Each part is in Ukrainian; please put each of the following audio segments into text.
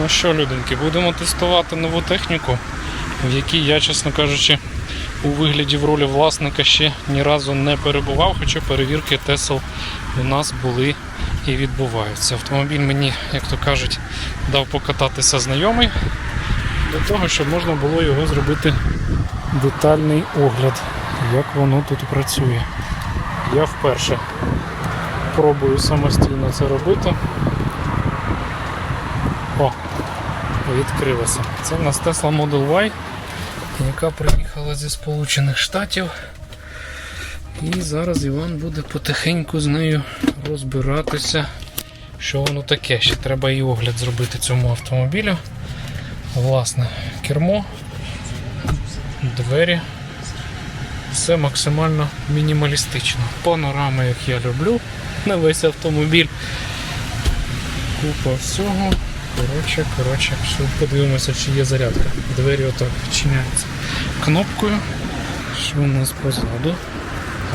Ну що, люденьки, будемо тестувати нову техніку, в якій я, чесно кажучи, у вигляді в ролі власника ще ні разу не перебував, хоча перевірки Тесел у нас були і відбуваються. Автомобіль мені, як то кажуть, дав покататися знайомий для того, щоб можна було його зробити детальний огляд, як воно тут працює. Я вперше пробую самостійно це робити. О, відкрилося. Це в нас Tesla Model Y, яка приїхала зі Сполучених Штатів. І зараз Іван буде потихеньку з нею розбиратися, що воно таке. Ще треба і огляд зробити цьому автомобілю. Власне, кермо, двері. Все максимально мінімалістично. Панорами, як я люблю, на весь автомобіль. Купа всього. Коротше, коротше, подивимося, чи є зарядка. Двері отак відчиняються кнопкою. Що у нас позаду?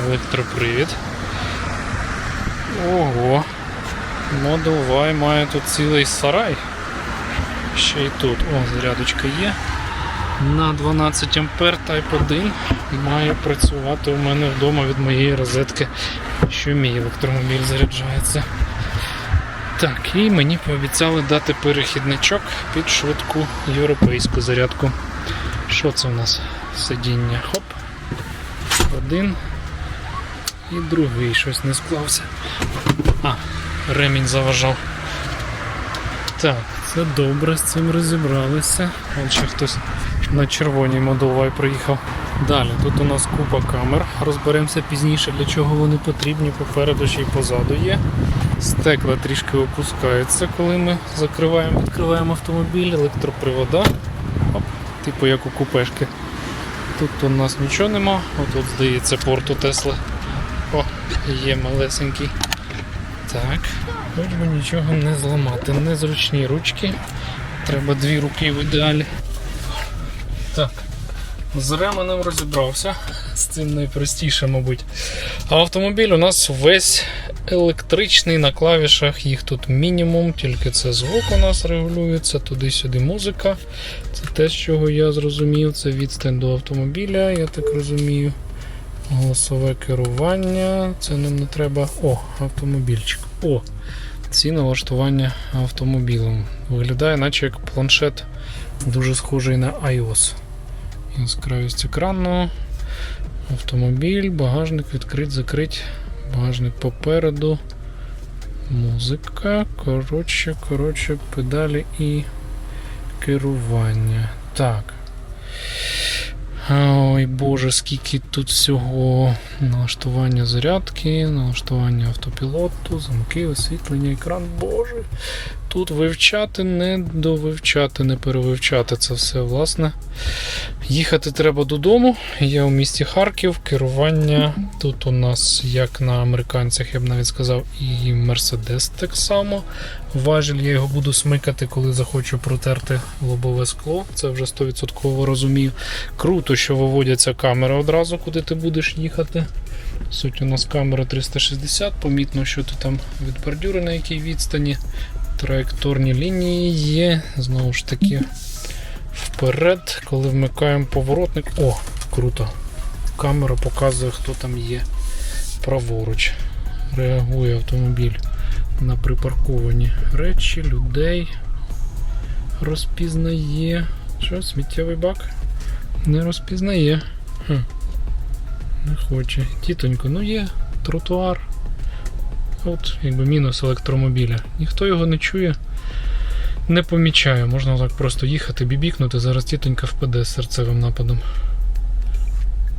Електропривід. Ого. Model Y має тут цілий сарай. Ще й тут. О, зарядочка є. На 12 ампер Type 1 має працювати у мене вдома від моєї розетки, що мій електромобіль заряджається. Так, і мені пообіцяли дати перехідничок під швидку європейську зарядку. Що це у нас? Сидіння. Хоп. Один. І другий щось не склався. А, ремінь заважав. Так, це добре, з цим розібралися. Вон ще хтось на червоній Y приїхав. Далі, тут у нас купа камер. Розберемося пізніше, для чого вони потрібні. Попереду ще й позаду є. Стекла трішки опускаються, коли ми закриваємо, відкриваємо автомобіль, електропривода. Оп, типу як у купешки. Тут у нас нічого нема. Отут, здається, порту Тесла. О, є малесенький. Так, хоч би нічого не зламати. Незручні ручки. Треба дві руки в ідеалі. Так. З ременем розібрався. З цим найпростіше, мабуть. А автомобіль у нас весь електричний на клавішах, їх тут мінімум, тільки це звук у нас регулюється, туди-сюди музика. Це те, з чого я зрозумів. Це відстань до автомобіля, я так розумію. Голосове керування. Це нам не треба. О, автомобільчик. О! Ці налаштування автомобілем. Виглядає, наче як планшет дуже схожий на iOS. Яскравість екрану, автомобіль, багажник відкрит, закрить, багажник попереду, музика, коротше, коротше, педалі і керування. Так. Ой Боже, скільки тут всього налаштування зарядки, налаштування автопілоту, замки, освітлення, екран. Боже. Тут вивчати, не довивчати, не перевивчати це все, власне. Їхати треба додому. Я у місті Харків. Керування тут у нас, як на американцях, я б навіть сказав, і Мерседес так само. Важіль я його буду смикати, коли захочу протерти лобове скло. Це вже 100% розумію. Круто, що виводяться камери одразу, куди ти будеш їхати. Суть у нас камера 360, помітно, що ти там від бордюри на якій відстані. Траєкторні лінії є. Знову ж таки, вперед, коли вмикаємо поворотник. О, круто. Камера показує, хто там є праворуч. Реагує автомобіль на припарковані речі, людей. Розпізнає. Що, сміттєвий бак? Не розпізнає. Хм. Не хоче. Тітонько, ну є тротуар. От, якби мінус електромобіля. Ніхто його не чує, не помічає. Можна так просто їхати, бібікнути, зараз тітонька впаде з серцевим нападом.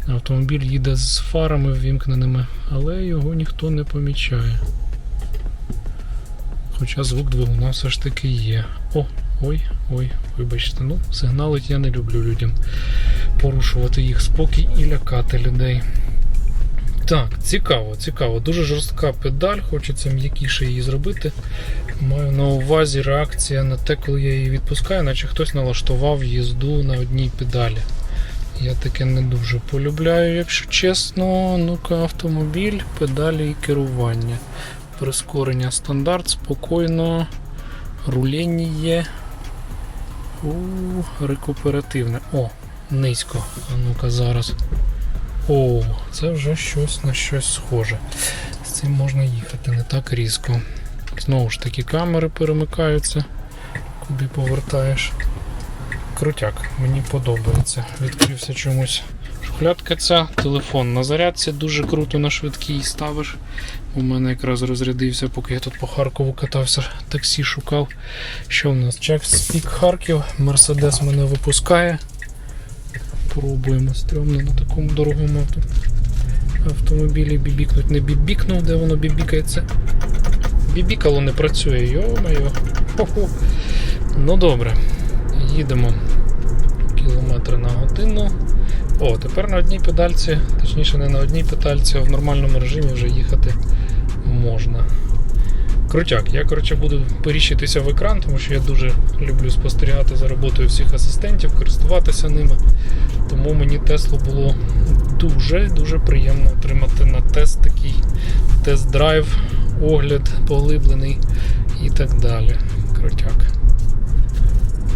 Автомобіль їде з фарами ввімкненими, але його ніхто не помічає. Хоча звук двигуна все ж таки є. О, ой, ой, вибачте, ну, сигналить я не люблю людям. Порушувати їх спокій і лякати людей. Так, цікаво, цікаво. Дуже жорстка педаль, хочеться м'якіше її зробити. Маю на увазі реакція на те, коли я її відпускаю, наче хтось налаштував їзду на одній педалі. Я таке не дуже полюбляю, якщо чесно. Ну-ка, автомобіль, педалі і керування. Прискорення стандарт, спокійно. Рулення є. У, рекуперативне. О, низько. А ну-ка зараз. О, це вже щось на щось схоже. З цим можна їхати не так різко. Знову ж таки, камери перемикаються, куди повертаєш. Крутяк, мені подобається. Відкрився чомусь. Шухлядка ця, телефон на зарядці дуже круто на швидкій ставиш. У мене якраз розрядився, поки я тут по Харкову катався, таксі шукав. Що в нас? Чек Спік Харків, Мерседес мене випускає. Пробуємо стрьомно на такому дорогому авто. автомобілі бібікнуть. Не бібікнув, де воно бібікається. Бібікало не працює, йо-моє. Ну добре, їдемо кілометри на годину. О, тепер на одній педальці, точніше не на одній педальці, а в нормальному режимі вже їхати можна. Крутяк, я коротше буду періщитися в екран, тому що я дуже люблю спостерігати за роботою всіх асистентів, користуватися ними. Тому мені Теслу було дуже-дуже приємно отримати на тест такий тест-драйв, огляд поглиблений і так далі. Крутяк.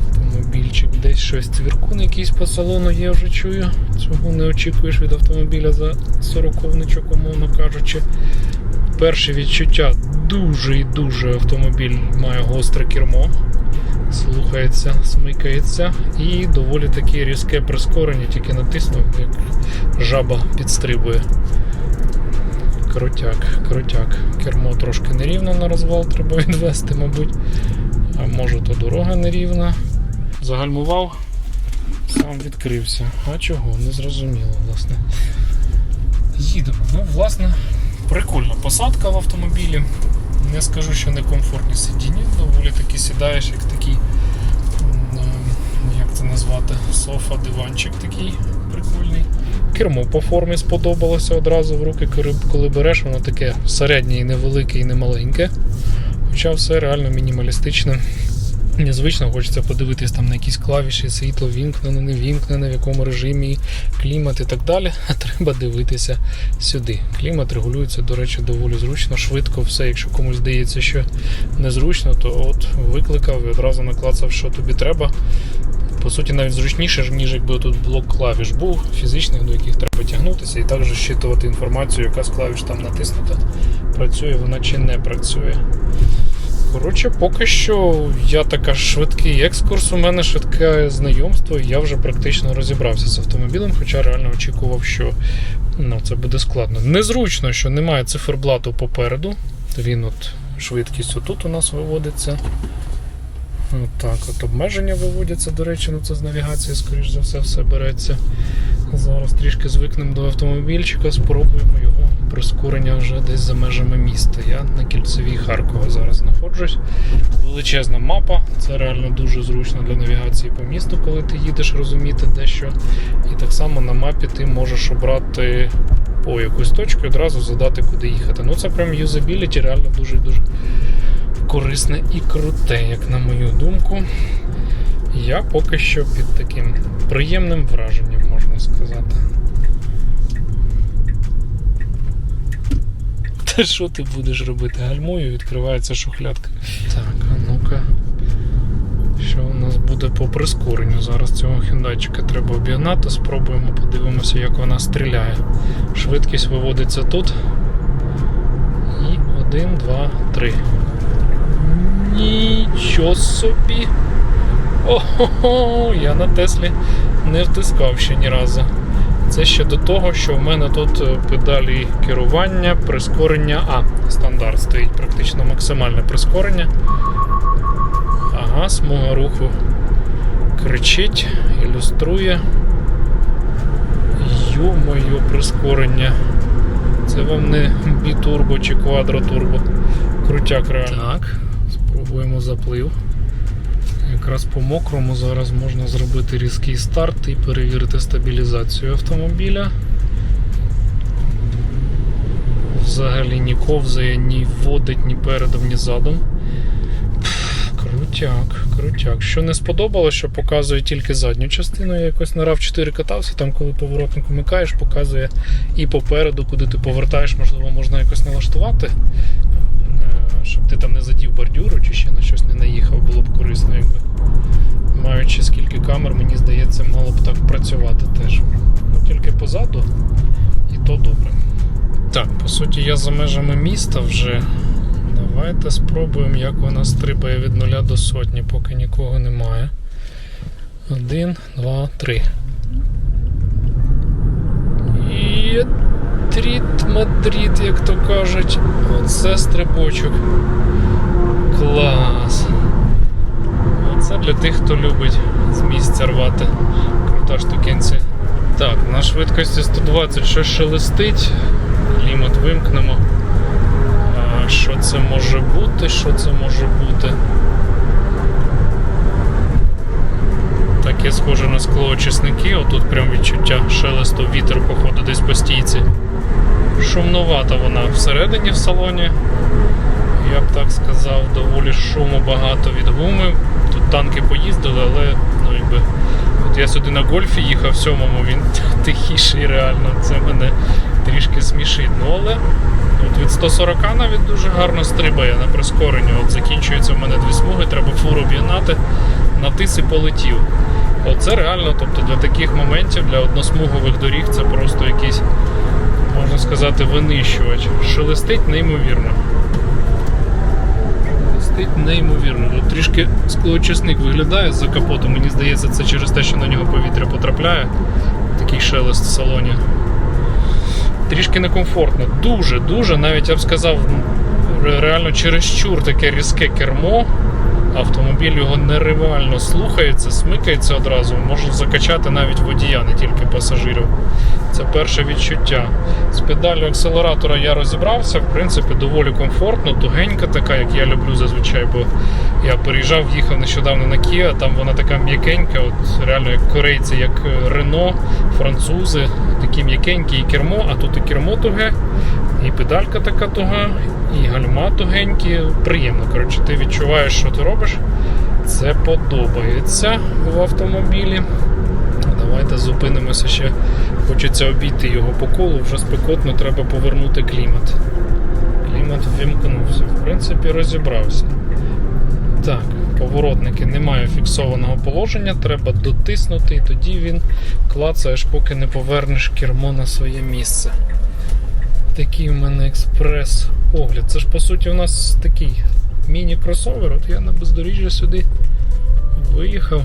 Автомобільчик, десь щось цвіркун якийсь по салону є, вже чую. Цього не очікуєш від автомобіля за сороковничок, умовно кажучи. Перше відчуття дуже і дуже автомобіль має гостре кермо. Слухається, смикається і доволі таке різке прискорення, тільки натиснув, як жаба підстрибує. Крутяк, крутяк. Кермо трошки нерівно на розвал треба відвести, мабуть. А може то дорога нерівна. Загальмував, сам відкрився. А чого? Не зрозуміло, власне. Їдемо. Ну, власне, прикольна посадка в автомобілі. Не скажу, що не комфортні сидіння, доволі таки сідаєш, як такий, е, як це назвати, софа, диванчик такий прикольний. Кермо по формі сподобалося одразу в руки, коли- береш, воно таке середнє і невелике, і не маленьке. Хоча все реально мінімалістичне. Незвично хочеться подивитись там на якісь клавіші, світло вімкнене, не вімкнене, в якому режимі, клімат і так далі. А треба дивитися сюди. Клімат регулюється, до речі, доволі зручно, швидко все. Якщо комусь здається, що незручно, то от викликав і одразу наклацав, що тобі треба. По суті, навіть зручніше, ніж якби тут блок клавіш був, фізичних, до яких треба тягнутися, і також щитувати інформацію, яка з клавіш там натиснута, працює вона чи не працює. Коротше, поки що я така швидкий екскурс, у мене швидке знайомство, і я вже практично розібрався з автомобілем, хоча реально очікував, що ну, це буде складно. Незручно, що немає циферблату попереду. Він от швидкість отут у нас виводиться. Так, от обмеження виводяться, до речі, ну це з навігації, скоріш за все, все береться. Зараз трішки звикнемо до автомобільчика, спробуємо його прискорення вже десь за межами міста. Я на кільцевій Харкова зараз знаходжусь. Величезна мапа, це реально дуже зручно для навігації по місту, коли ти їдеш, розуміти де що. І так само на мапі ти можеш обрати по якусь точку і одразу задати, куди їхати. Ну це прям юзабіліті, реально дуже-дуже корисне і круте, як на мою думку. Я поки що під таким приємним враженням, можна сказати. Та що ти будеш робити? Гальмую, відкривається шухлядка. Так, буде по прискоренню? Зараз цього хендайчика треба обігнати, спробуємо, подивимося, як вона стріляє. Швидкість виводиться тут. І один, два, три. Нічого собі. Ого, я на Теслі не втискав ще ні разу. Це ще до того, що в мене тут е, педалі керування, прискорення. А, стандарт стоїть практично максимальне прискорення. Ага, смуга руху кричить, ілюструє. Йо-моє прискорення. Це вам не бітурбо чи квадротурбо. Крутяк реально. Так, спробуємо заплив. Якраз по мокрому зараз можна зробити різкий старт і перевірити стабілізацію автомобіля. Взагалі ні ковзає, ні водить ні передом, ні задом. Крутяк, крутяк. Що не сподобалося, що показує тільки задню частину. Я якось на RAV4 катався, там коли поворотник вмикаєш, показує і попереду, куди ти повертаєш, можливо, можна якось налаштувати, е, щоб ти там не задів бордюру чи ще на щось не наїхав, було б корисно, якби маючи скільки камер, мені здається, мало б так працювати теж. Ну, тільки позаду, і то добре. Так, по суті, я за межами міста вже. Давайте спробуємо, як вона стрибає від нуля до сотні, поки нікого немає. Один, два, три. І тріт Мадрид, як то кажуть. Оце стрибочок. Клас. Оце для тих, хто любить з місця рвати. Крута штукенція. Так, на швидкості 120 щось шелестить. Клімат вимкнемо. Що це може бути? Що це може бути? Таке схоже на склоочисники, отут прям відчуття шелесту, вітер, походу, десь по стійці. Шумновата вона всередині в салоні. Я б так сказав, доволі шуму багато від гуми. Тут танки поїздили, але ну якби. От я сюди на гольфі їхав сьомому, він тихіший реально. Це мене трішки смішить. Ну але от від 140 навіть дуже гарно стрибає на прискоренні. От закінчується в мене дві смуги, треба фуру об'єднати, натис і полетів. Оце реально, тобто для таких моментів, для односмугових доріг це просто якийсь, можна сказати, винищувач. Шелестить неймовірно. Шелестить неймовірно. Тут трішки склоочисник виглядає з-за капоту. Мені здається, це через те, що на нього повітря потрапляє. Такий шелест в салоні. Трішки некомфортно. Дуже, дуже, навіть я б сказав, реально чересчур таке різке кермо. Автомобіль його нереально слухається, смикається одразу, може закачати навіть водія, не тільки пасажирів. Це перше відчуття. З педалю акселератора я розібрався, в принципі, доволі комфортно, тугенька така, як я люблю зазвичай, бо я переїжджав, їхав нещодавно на Kia, там вона така м'якенька, от реально як корейці, як Рено, французи, такі м'якенькі і кермо, а тут і кермо туге, і педалька така туга, і гальма тугенькі. Приємно. Коротше, ти відчуваєш, що ти робиш. Це подобається в автомобілі. Давайте зупинимося ще. Хочеться обійти його по колу, вже спекотно треба повернути клімат. Клімат ввімкнувся. В принципі, розібрався. Так, поворотники немає фіксованого положення, треба дотиснути, і тоді він клацає, аж поки не повернеш кермо на своє місце. Такий в мене експрес-огляд. Це ж по суті у нас такий міні-кросовер. От я на бездоріжжя сюди виїхав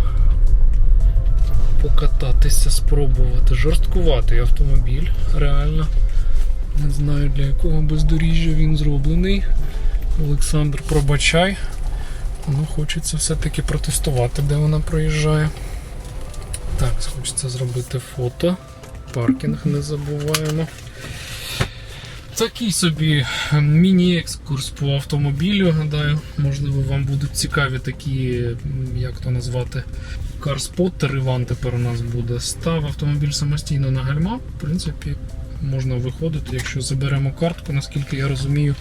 покататися, спробувати. Жорсткуватий автомобіль, реально. Не знаю для якого бездоріжжя він зроблений. Олександр, пробачай. Ну, хочеться все-таки протестувати, де вона проїжджає. Так, хочеться зробити фото. Паркінг не забуваємо. Такий собі міні-екскурс по автомобілю. Гадаю, можливо, вам будуть цікаві такі, як то назвати, карспоттер Іван тепер у нас буде. Став автомобіль самостійно на гальма. В принципі, можна виходити, якщо заберемо картку, наскільки я розумію,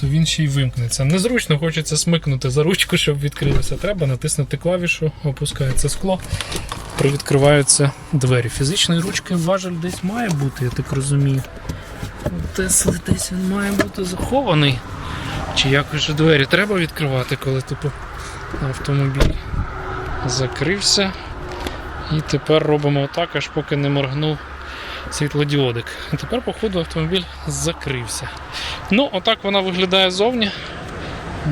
то він ще й вимкнеться. Незручно хочеться смикнути за ручку, щоб відкрилося. Треба натиснути клавішу, опускається скло, привідкриваються двері. Фізичної ручки важель десь має бути, я так розумію. Тесли десь він має бути захований. Чи якось же двері треба відкривати, коли типу автомобіль закрився. І тепер робимо так, аж поки не моргнув світлодіодик. І тепер, походу, автомобіль закрився. Ну, отак вона виглядає зовні.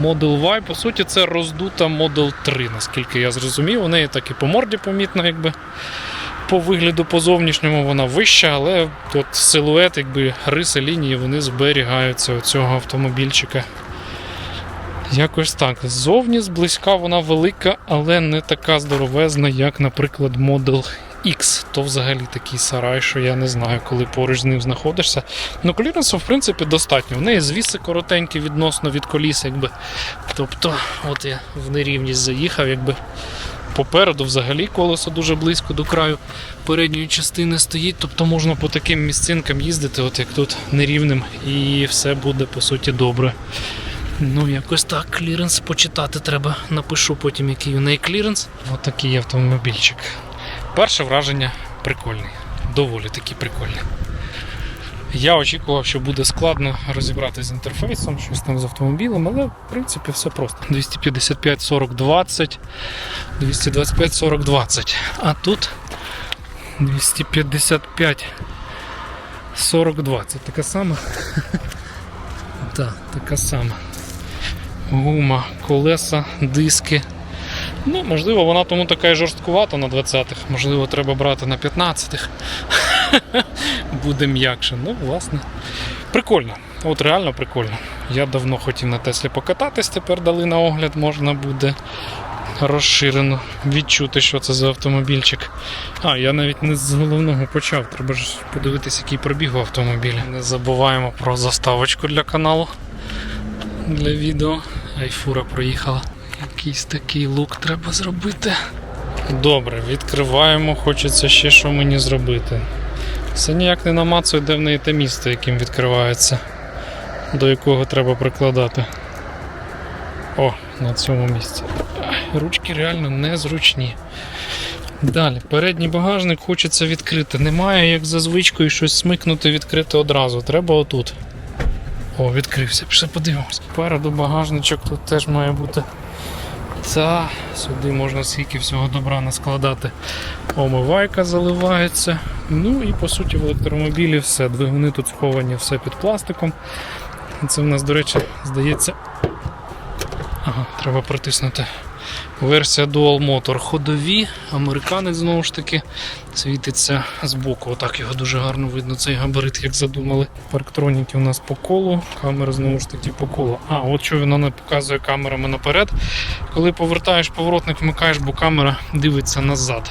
Model Y, по суті, це роздута Model 3, наскільки я зрозумів. У неї так і по морді помітно, якби по вигляду по зовнішньому вона вища, але от силует, якби риси лінії, вони зберігаються у цього автомобільчика. Якось так. Ззовні зблизька вона велика, але не така здоровезна, як, наприклад, Model X. То взагалі такий сарай, що я не знаю, коли поруч з ним знаходишся. Ну, кліренсу, в принципі, достатньо. В неї звіси коротенькі відносно від коліс, якби. Тобто, от я в нерівність заїхав, якби. Попереду взагалі колесо дуже близько до краю передньої частини стоїть, тобто можна по таким місцинкам їздити, от як тут нерівним, і все буде по суті добре. Ну, якось так, кліренс почитати треба. Напишу потім, який у неї кліренс. Ось такий автомобільчик. Перше враження прикольний. Доволі таки прикольний. Я очікував, що буде складно розібратися з інтерфейсом, щось там з автомобілем, але в принципі все просто. 255 40 20, 225 40 20. А тут 255 40 20. Така сама. Так, така сама. Гума, колеса, диски. Ну, можливо, вона тому така і жорсткувата на 20-х. Можливо, треба брати на 15-х. Буде м'якше. Ну, власне. Прикольно. От реально прикольно. Я давно хотів на Теслі покататись, тепер дали на огляд, можна буде розширено відчути, що це за автомобільчик. А, я навіть не з головного почав. Треба ж подивитись, який пробіг у автомобілі. Не забуваємо про заставочку для каналу. Для відео. Айфура проїхала. Якийсь такий лук треба зробити. Добре, відкриваємо. Хочеться ще що мені зробити. Все ніяк не намацує, де в неї те місце, яким відкривається, до якого треба прикладати. О, на цьому місці. Ручки реально незручні. Далі, передній багажник хочеться відкрити. Немає, як за звичкою, щось смикнути, відкрити одразу. Треба отут. О, відкрився, пішли подивимось. Переду багажничок тут теж має бути. Та, сюди можна скільки всього добра наскладати. Омивайка заливається. Ну і по суті в електромобілі все. Двигуни тут сховані все під пластиком. Це в нас, до речі, здається. Ага, треба притиснути. Версія Dual Motor ходові. Американець знову ж таки світиться з боку. Отак його дуже гарно видно, цей габарит, як задумали. Парктроніки у нас по колу, камера знову ж таки по колу. А, от що вона не показує камерами наперед. Коли повертаєш поворотник, вмикаєш, бо камера дивиться назад.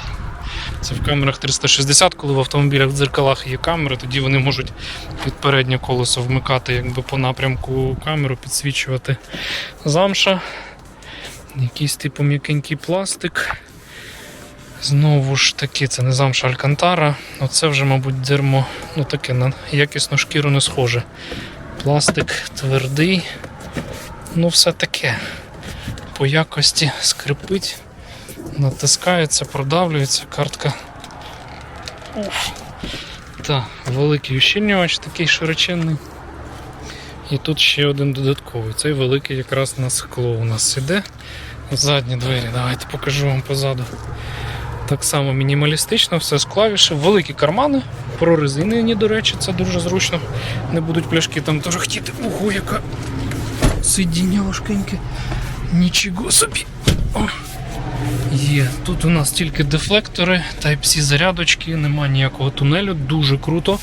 Це в камерах 360, коли в автомобілях в дзеркалах є камери, тоді вони можуть під переднє колесо вмикати якби по напрямку камеру, підсвічувати замша. Якийсь типу м'якенький пластик. Знову ж таки, це не замша Алькантара. Оце вже, мабуть, дермо, ну таке на якісну шкіру не схоже. Пластик твердий. Ну, все таке. По якості скрипить, натискається, продавлюється картка. Уф. Так, великий ущільнювач такий широченний. І тут ще один додатковий. Цей великий якраз на скло у нас іде. Задні двері, давайте покажу вам позаду. Так само мінімалістично, все з клавіші, великі кармани, прорезинені, до речі, це дуже зручно. Не будуть пляшки там теж хотіти. Ого, яка сидіння важкеньке. Нічого собі. О. Є. Тут у нас тільки дефлектори, Type-C зарядочки, нема ніякого тунелю, дуже круто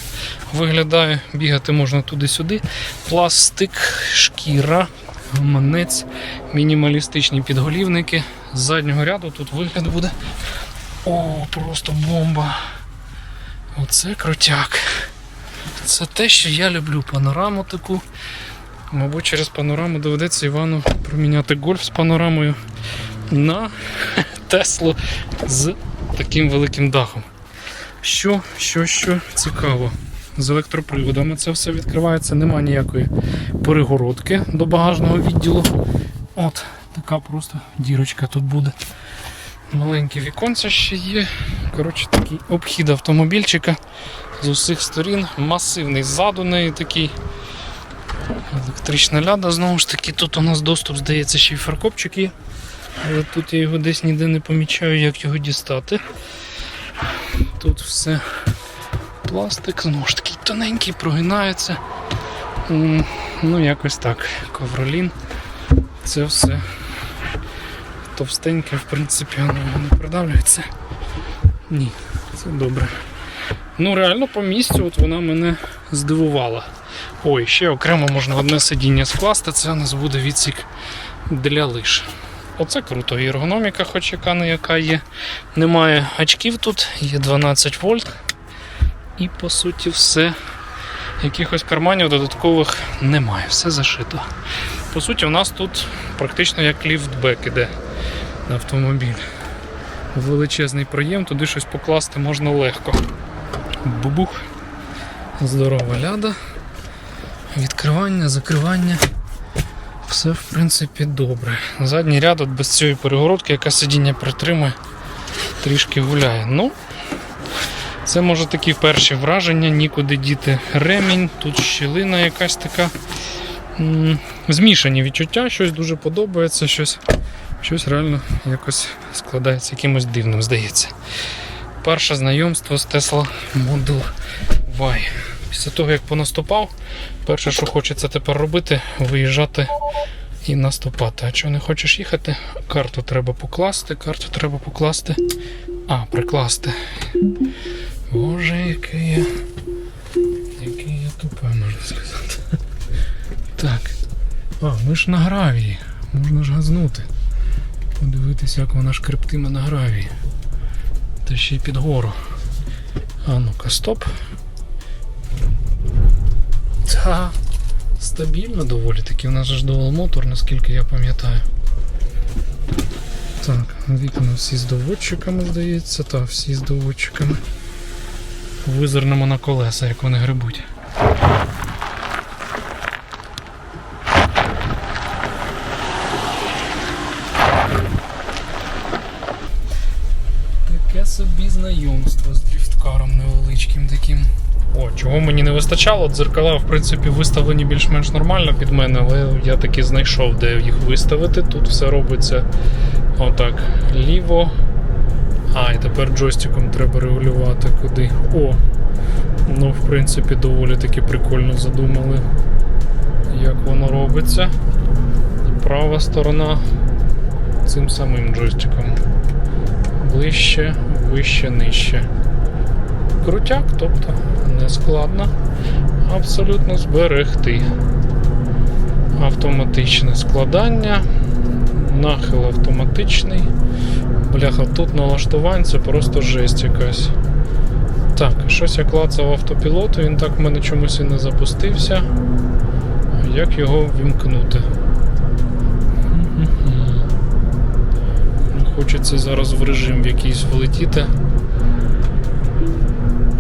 виглядає. Бігати можна туди-сюди. Пластик, шкіра, гаманець, мінімалістичні підголівники. З заднього ряду тут вигляд буде. О, просто бомба. Оце крутяк. Це те, що я люблю панораму таку. Мабуть, через панораму доведеться Івану проміняти гольф з панорамою на Теслу з таким великим дахом. Що, що, що цікаво. З електроприводами це все відкривається, нема ніякої перегородки до багажного відділу. От, така просто дірочка тут буде. Маленьке віконце ще є. Коротше, такий обхід автомобільчика з усіх сторін. Масивний ззаду неї такий. Електрична ляда, знову ж таки, тут у нас доступ, здається, ще й фаркопчик є. Але тут я його десь ніде не помічаю, як його дістати. Тут все пластик, знову ж таки тоненький, прогинається. Ну, якось так. Ковролін. Це все товстеньке, в принципі, воно не продавлюється. Ні, це добре. Ну, реально по місцю от вона мене здивувала. Ой, ще окремо можна одне сидіння скласти, це у нас буде відсік для лиш. Оце круто. І ергономіка, хоч яка не яка є. Немає очків тут, є 12 вольт. І по суті все. Якихось карманів додаткових немає, все зашито. По суті, у нас тут практично як ліфтбек іде на автомобіль. Величезний проєм, туди щось покласти можна легко. Бубух. Здорова ляда. Відкривання, закривання. Все в принципі добре. Задній ряд от без цієї перегородки, яка сидіння притримує, трішки гуляє. Ну, Це може такі перші враження, нікуди діти ремінь, тут щілина якась така. Змішані відчуття, щось дуже подобається, щось, щось реально якось складається якимось дивним, здається. Перше знайомство з Tesla Model Y. Після того, як понаступав, перше, що хочеться тепер робити, виїжджати і наступати. А чого не хочеш їхати? Карту треба покласти, карту треба покласти. А, прикласти. Боже, який я. Який я тупе, можна сказати. Так. А, ми ж на гравії. Можна ж газнути. Подивитися, як вона шкрептиме на гравії. Та ще й під гору. А ну-ка, стоп. Та стабільно доволі таки. У нас ж дуал мотор, наскільки я пам'ятаю. Так, вікна всі з доводчиками, здається, та всі з доводчиками. Визирнемо на колеса, як вони грибуть. Таке собі знайомство з дріфткаром невеличким таким. О, чого мені не вистачало? Дзеркала, в принципі, виставлені більш-менш нормально під мене, але я таки знайшов, де їх виставити. Тут все робиться отак. Ліво. А, і тепер джойстиком треба регулювати куди. О! Ну, в принципі, доволі таки прикольно задумали, як воно робиться. Права сторона цим самим джойстиком. Ближче, вище, нижче. Крутяк, тобто не складно абсолютно зберегти. Автоматичне складання, нахил автоматичний. Бляха, тут налаштувань це просто жесть якась. Так, щось я клацав автопілоту, він так в мене чомусь і не запустився. Як його вімкнути? Ну, Хочеться зараз в режим якийсь влетіти.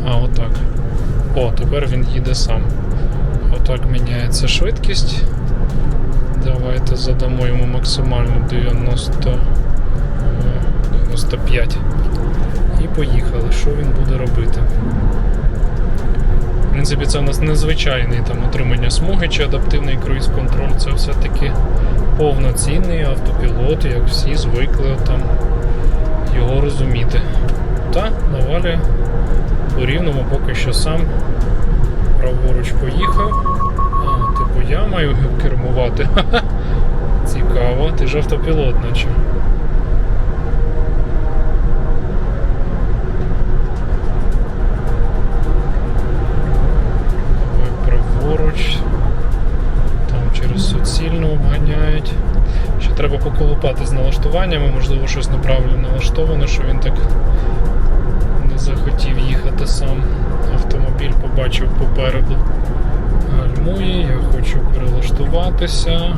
А, отак. О, тепер він їде сам. Отак міняється швидкість. Давайте задамо йому максимальну 90, е, 95. І поїхали. Що він буде робити? В принципі, це у нас незвичайний там отримання смуги чи адаптивний круїз-контроль. Це все-таки повноцінний автопілот, як всі звикли там його розуміти. Та навалює по рівному поки що сам праворуч поїхав. Маю кермувати. Цікаво, ти ж автопілот, наче. Праворуч. Там через суцільну обганяють. Ще треба поколупати з налаштуваннями, можливо, щось неправильно налаштовано, що він так не захотів їхати сам. Автомобіль побачив попереду. Гальмує, я хочу перелаштуватися.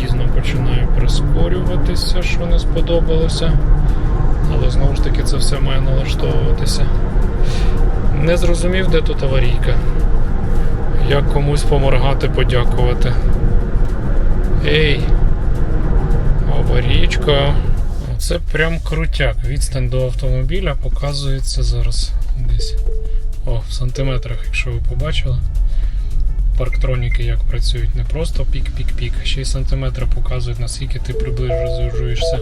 Пізно починаю прискорюватися, що не сподобалося. Але знову ж таки це все має налаштовуватися. Не зрозумів, де тут аварійка. Як комусь поморгати, подякувати. Ей! Аварійка. Це прям крутяк. Відстань до автомобіля показується зараз десь. О, в сантиметрах, якщо ви побачили. Парктроніки як працюють. Не просто пік-пік-пік, ще й сантиметри показують, наскільки ти приближуєшся.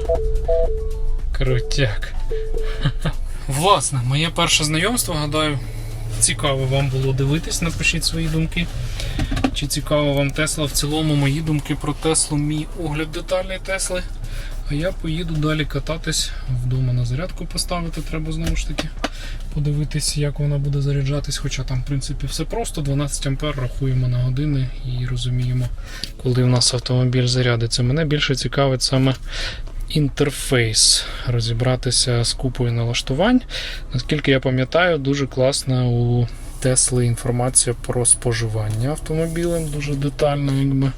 Крутяк. Власне, моє перше знайомство, гадаю, цікаво вам було дивитись, напишіть свої думки. Чи цікаво вам Тесла в цілому мої думки про Теслу, мій огляд детальний Тесли. А я поїду далі кататись вдома на зарядку поставити. Треба знову ж таки подивитись, як вона буде заряджатись. Хоча там, в принципі, все просто. 12 ампер рахуємо на години і розуміємо, коли в нас автомобіль зарядиться. Мене більше цікавить саме інтерфейс. Розібратися з купою налаштувань. Наскільки я пам'ятаю, дуже класна у Тесли інформація про споживання автомобілем, дуже детально, якби.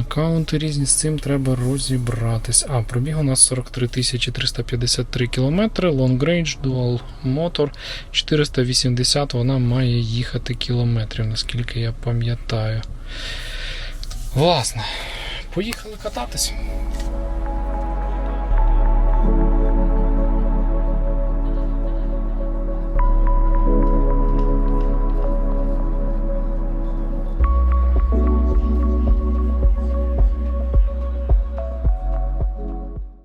Аккаунти різні, з цим треба розібратись. А, пробіг у нас 43 353 кілометри, Long Range, Dual Motor 480, вона має їхати кілометрів, наскільки я пам'ятаю. Власне, поїхали кататись.